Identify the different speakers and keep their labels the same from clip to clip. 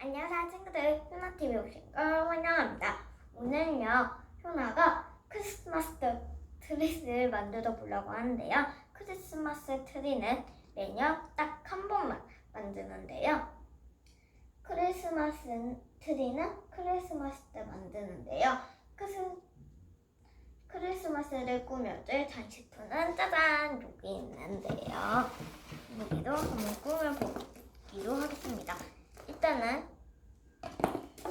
Speaker 1: 안녕하세요 친구들. 효나TV 오신 걸 환영합니다. 오늘은요 효나가 크리스마스 트리를 만들어 보려고 하는데요. 크리스마스 트리는 매년 딱 한 번만 만드는데요. 크리스마스 트리는 크리스마스 때 만드는데요. 크리스, 크리스마스를 꾸며줄 장식품은 짜잔! 여기 있는데요. 여기도 한번 꾸며보기로 하겠습니다 일단은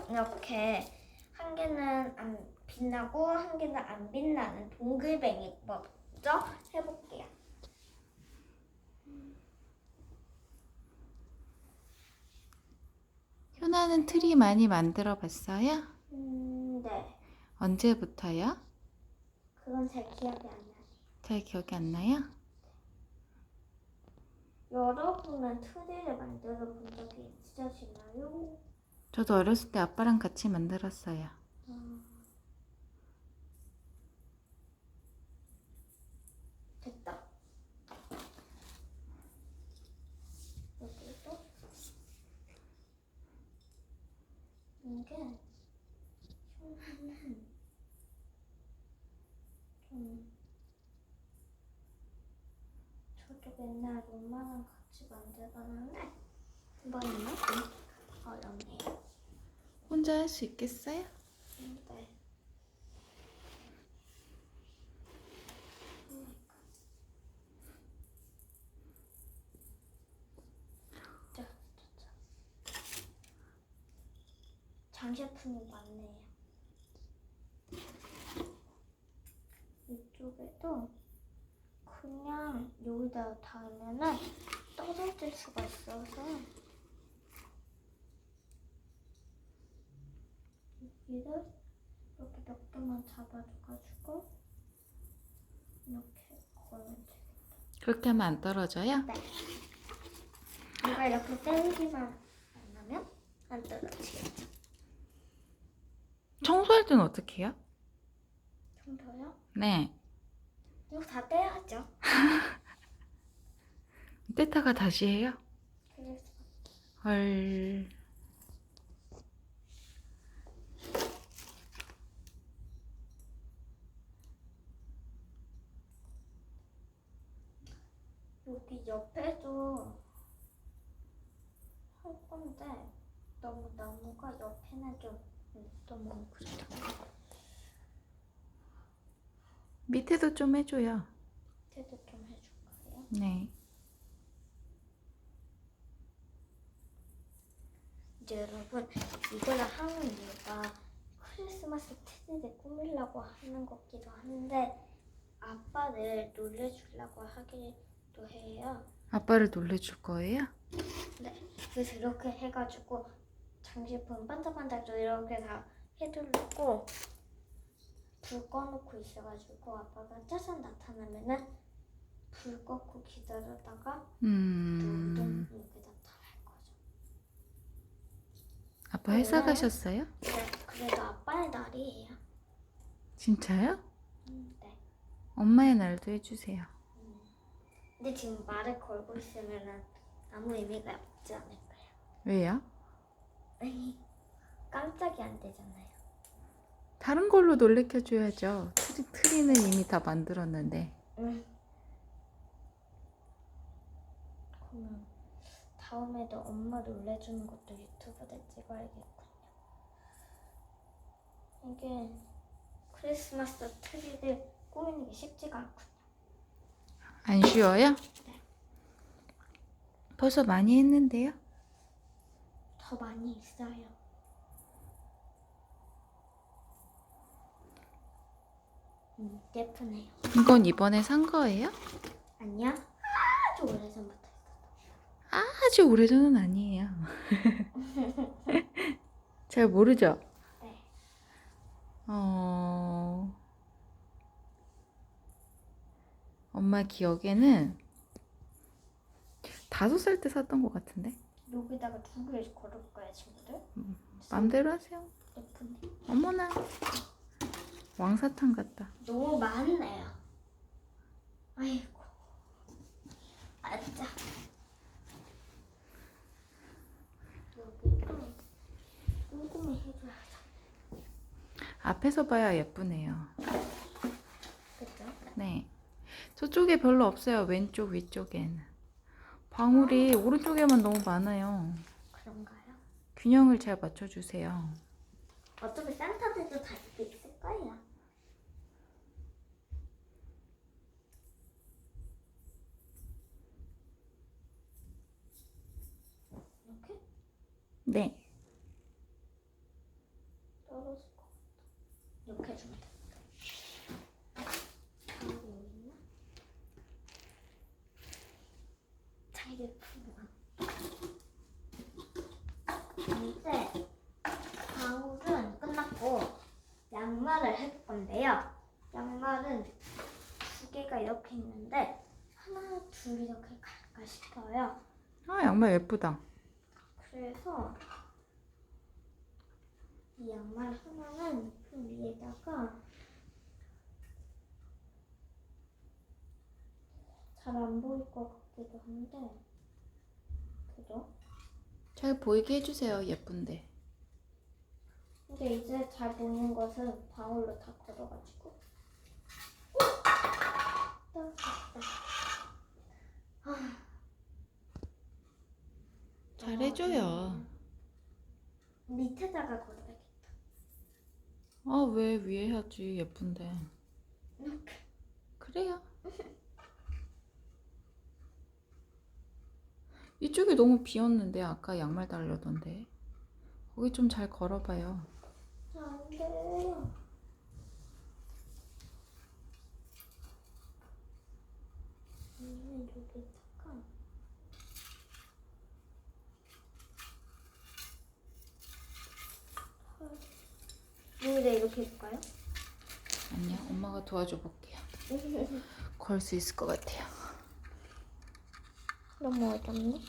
Speaker 1: 이렇게 한 개는 안 빛나고 한 개는 안 빛나는 동글뱅이 먼저 해볼게요.
Speaker 2: 효나는 트리 많이 만들어 봤어요?
Speaker 1: 음, 네.
Speaker 2: 언제부터요?
Speaker 1: 그건 잘 기억이 안 나요.
Speaker 2: 잘 기억이 안 나요?
Speaker 1: 여러분은 트리를 만들어 본 적이 있 으시나요?
Speaker 2: 저도 어렸을 때 아빠랑 같이 만들었어요.
Speaker 1: 음, 됐다. 여기도 이게 효나는 좀 저도 옛날 엄마랑 같이 만들었는데 이번에는.
Speaker 2: 혼자 할 수 있겠어요?
Speaker 1: 장제품이 많네요. 이쪽에도 그냥 여기다 닿으면은 떨어질 수가 있어서 여기를 이렇게 몇 개만 잡아줘가지고 이렇게 걸면 돼.
Speaker 2: 그렇게 하면 안 떨어져요?
Speaker 1: 네. 이거 이렇게 때리기만 안 하면 안 떨어지겠죠.
Speaker 2: 청소할 때는 어떻게 해요?
Speaker 1: 청소요?
Speaker 2: 네.
Speaker 1: 이거 다 떼야죠.
Speaker 2: 떼다가 다시 해요?
Speaker 1: 그래서
Speaker 2: 헐.
Speaker 1: 여기 옆에도 할 건데 너무 나무가 옆에는 좀 너무 그렇다.
Speaker 2: 밑에도 좀 해줘요.
Speaker 1: 밑에도 좀 해줄까요?
Speaker 2: 네.
Speaker 1: 이제 여러분 이거를 하는 이유가 크리스마스 트리를 꾸미려고 하는 거기도 한데 아빠를 놀래주려고 하기 도 해요.
Speaker 2: 아빠를 놀래줄 거예요?
Speaker 1: 네. 그래서 이렇게 해가지고 장식품 반짝반짝 이렇게 다 해두고 불 꺼놓고 있어가지고 아빠가 짜잔 나타나면은 불 껐고 기다렸다가
Speaker 2: 음.
Speaker 1: 이렇게 나타날 거죠.
Speaker 2: 아빠 회사 가셨어요?
Speaker 1: 네. 그래도 아빠의 날이에요.
Speaker 2: 진짜요?
Speaker 1: 음, 네.
Speaker 2: 엄마의 날도 해주세요.
Speaker 1: 근데 지금 말을 걸고 있으면은 아무 의미가 없지 않을까요?
Speaker 2: 왜요?
Speaker 1: 아니, 깜짝이 안 되잖아요.
Speaker 2: 다른 걸로 놀래켜줘야죠. 트리, 트리는 이미 다 만들었는데.
Speaker 1: 응. 그러면 다음에도 엄마 놀래주는 것도 유튜브에 찍어야겠군요. 이게 크리스마스 트리를 꾸미는 게 쉽지가 않군요.
Speaker 2: 안 쉬워요?
Speaker 1: 네.
Speaker 2: 벌써 많이 했는데요?
Speaker 1: 더 많이 있어요. 음, 예쁘네요.
Speaker 2: 이건 이번에 산 거예요?
Speaker 1: 아니야? 아주 오래전부터
Speaker 2: 아주 오래전은 아니에요. 잘 모르죠?
Speaker 1: 네.
Speaker 2: 어... 엄마 기억에는 다섯 살 때 샀던 것 같은데.
Speaker 1: 여기다가 두 개 걸을까요, 친구들.
Speaker 2: 음, 맘대로 하세요.
Speaker 1: 예쁜데?
Speaker 2: 어머나 왕사탕 같다.
Speaker 1: 너무 많네요. 아이고. 아짜. 여기가 궁금해 해줘야
Speaker 2: 앞에서 봐야 예쁘네요.
Speaker 1: 그죠?
Speaker 2: 네. 저쪽에 별로 없어요. 왼쪽 위쪽엔. 방울이 오른쪽에만 너무 많아요.
Speaker 1: 그런가요?
Speaker 2: 균형을 잘 맞춰주세요.
Speaker 1: 어차피 산타들도 다 이렇게 있을 거예요. 이렇게
Speaker 2: 네.
Speaker 1: 떨어질 것 같아. 이렇게 해주면 돼. 방울이 여기 있나? 자 이제 풀어봐. 이제 방울은 끝났고 양말을 해볼 건데요. 양말은 두 개가 이렇게 있는데 하나, 둘 이렇게 갈까 싶어요.
Speaker 2: 아, 양말 예쁘다.
Speaker 1: 그래서 이 양말 하나는 그 위에다가 잘 안 보일 것 같기도 한데 그죠?
Speaker 2: 잘 보이게 해주세요. 예쁜데.
Speaker 1: 근데 이제 잘 보이는 것은 방울로 다 걸어가지고 떨어졌다. 아,
Speaker 2: 잘 해줘요.
Speaker 1: 밑에다가 걸어야겠다.
Speaker 2: 아, 왜 위에 해야지. 예쁜데.
Speaker 1: 이렇게.
Speaker 2: 그래요. 이쪽이 너무 비었는데 아까 양말 달려던데. 거기 좀 잘 걸어봐요.
Speaker 1: 안 돼요. 아니면 여기다 이렇게 해볼까요?
Speaker 2: 아니요, 엄마가 도와줘 볼게요. 걸 수 있을 것 같아요.
Speaker 1: 너무 어렵네.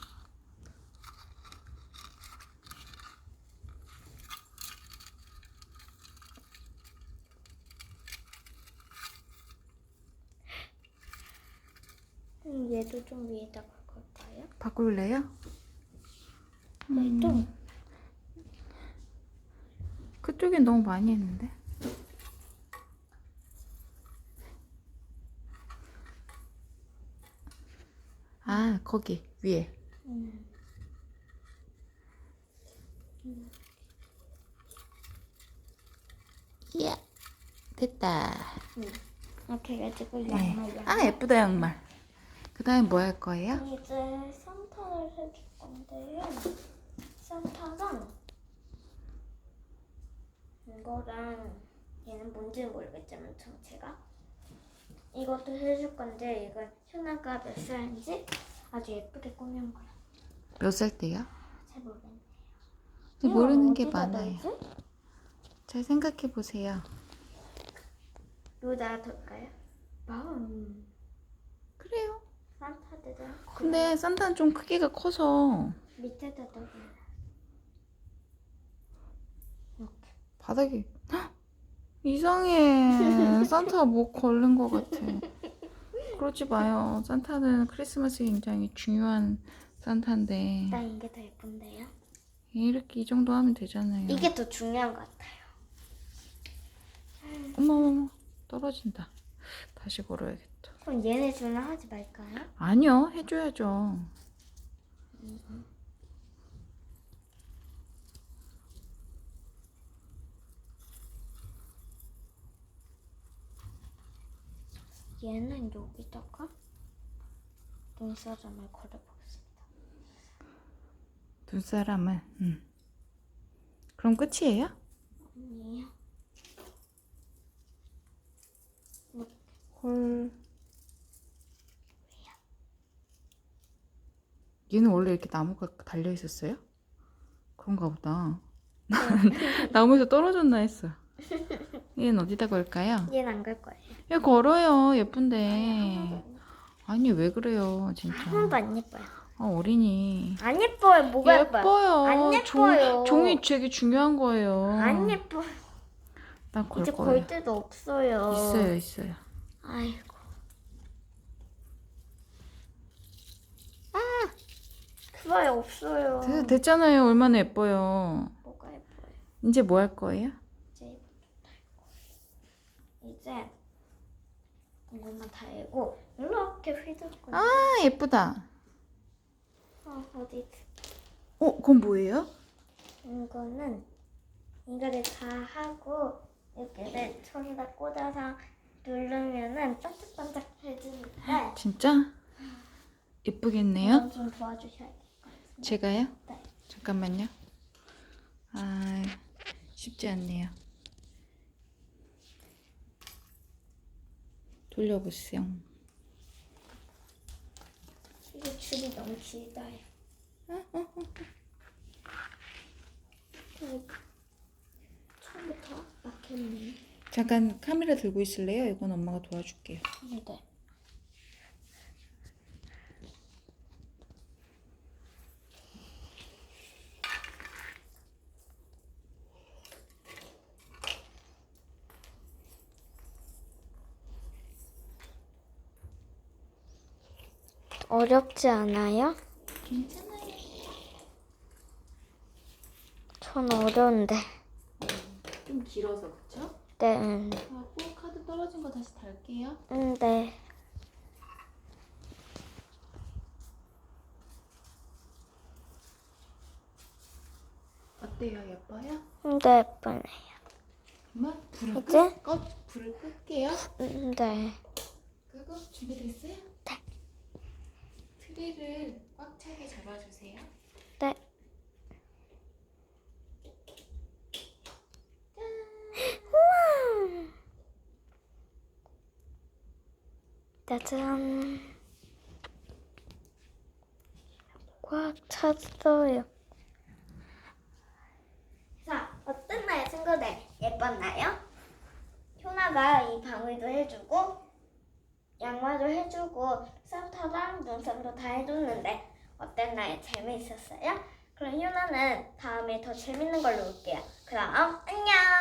Speaker 1: 음, 얘도 좀 위에다 걸까요?
Speaker 2: 바꿀래요?
Speaker 1: 얘도
Speaker 2: 그쪽엔 너무 많이 했는데. 아, 거기 위에.
Speaker 1: 음.
Speaker 2: 예. 됐다.
Speaker 1: 이렇게 해가지고
Speaker 2: 네.
Speaker 1: 양말.
Speaker 2: 아, 예쁘다 양말. 그 다음 뭐할 거예요?
Speaker 1: 이제 산타를 해줄 건데요. 산타랑 이거랑 얘는 뭔지는 모르겠지만 정체가 이것도 해줄 건데 이건 휴나가 몇 살인지 아주 예쁘게 꾸민 거야.
Speaker 2: 몇살 때요?
Speaker 1: 잘 모르겠네요.
Speaker 2: 근데 모르는 게
Speaker 1: 어디다
Speaker 2: 많아요.
Speaker 1: 넣지?
Speaker 2: 잘 생각해 보세요.
Speaker 1: 여기다 둘까요? 마음
Speaker 2: 그래요. 근데 산타는 좀 크기가 커서
Speaker 1: 밑에다 넣어요. 이렇게.
Speaker 2: 바닥이 헉! 이상해. 산타가 뭐 걸린 것 같아. 그러지 마요. 산타는 크리스마스에 굉장히 중요한 산타인데
Speaker 1: 나 이게 더 예쁜데요?
Speaker 2: 이렇게 이 정도 하면 되잖아요.
Speaker 1: 이게 더 중요한 것 같아요.
Speaker 2: 어머머머 떨어진다. 다시 걸어야겠다.
Speaker 1: 그럼 얘네 주나 하지 말까요?
Speaker 2: 아니요, 해줘야죠.
Speaker 1: 얘는 여기다가 눈사람을 걸어보겠습니다.
Speaker 2: 눈사람은 음. 그럼 끝이에요? 헐. 얘는 원래 이렇게 나무가 달려 있었어요? 그런가 보다. 나무에서 떨어졌나 했어. 얘는 어디다 걸까요?
Speaker 1: 얘는 안 갈 거예요.
Speaker 2: 얘 걸어요. 예쁜데. 아니 왜 그래요, 진짜.
Speaker 1: 하나도 안 예뻐요.
Speaker 2: 아, 어린이.
Speaker 1: 안 예뻐요. 뭐가 예뻐요?
Speaker 2: 예뻐요.
Speaker 1: 안 예뻐요.
Speaker 2: 종, 종이 되게 중요한 거예요.
Speaker 1: 안 예뻐요.
Speaker 2: 난걸
Speaker 1: 이제
Speaker 2: 거예요.
Speaker 1: 걸 데도 없어요.
Speaker 2: 있어요, 있어요.
Speaker 1: 아이고. 아, 그거에 없어요.
Speaker 2: 됐, 됐잖아요. 얼마나 예뻐요.
Speaker 1: 뭐가 예뻐요?
Speaker 2: 이제 뭐 할 거예요?
Speaker 1: 이제 이제 이것만 다 해고 이렇게 휘둘고
Speaker 2: 아 예쁘다.
Speaker 1: 어, 어디
Speaker 2: 어 그건 뭐예요?
Speaker 1: 이거는 이거를 다 하고 여기를 손에다 꽂아서 누르면은 반짝반짝 해지는데
Speaker 2: 진짜 예쁘겠네요.
Speaker 1: 좀 도와주셔야 같아요.
Speaker 2: 제가요?
Speaker 1: 네.
Speaker 2: 잠깐만요. 아 쉽지 않네요. 돌려보세요.
Speaker 1: 이게 줄이 너무 길다요. 어, 처음부터 막혔네.
Speaker 2: 잠깐 카메라 들고 있을래요? 이건 엄마가 도와줄게요.
Speaker 1: 네. 어렵지 않아요?
Speaker 2: 괜찮아요.
Speaker 1: 전 어려운데.
Speaker 2: 좀 길어서 그쵸?
Speaker 1: 네, 음,
Speaker 2: 하고 카드 떨어진 거 다시 달게요.
Speaker 1: 음, 네.
Speaker 2: 어때요? 예뻐요?
Speaker 1: 음, 네, 예쁘네요.
Speaker 2: 엄마 불을
Speaker 1: 이제?
Speaker 2: 끄, 꺼, 불을 끌게요.
Speaker 1: 음, 네.
Speaker 2: 끄고 준비됐어요? 네. 트리를 꽉 차게 잡아주세요.
Speaker 1: 네. 우와. 짜잔. 꽉 찼어요. 자, 어땠나요, 친구들? 예뻤나요? 효나가 이 방울도 해주고, 양말도 해주고, 산타랑 눈썹도 다 해줬는데, 어땠나요? 재미있었어요? 그럼 효나는 다음에 더 재밌는 걸로 올게요. 그럼 안녕!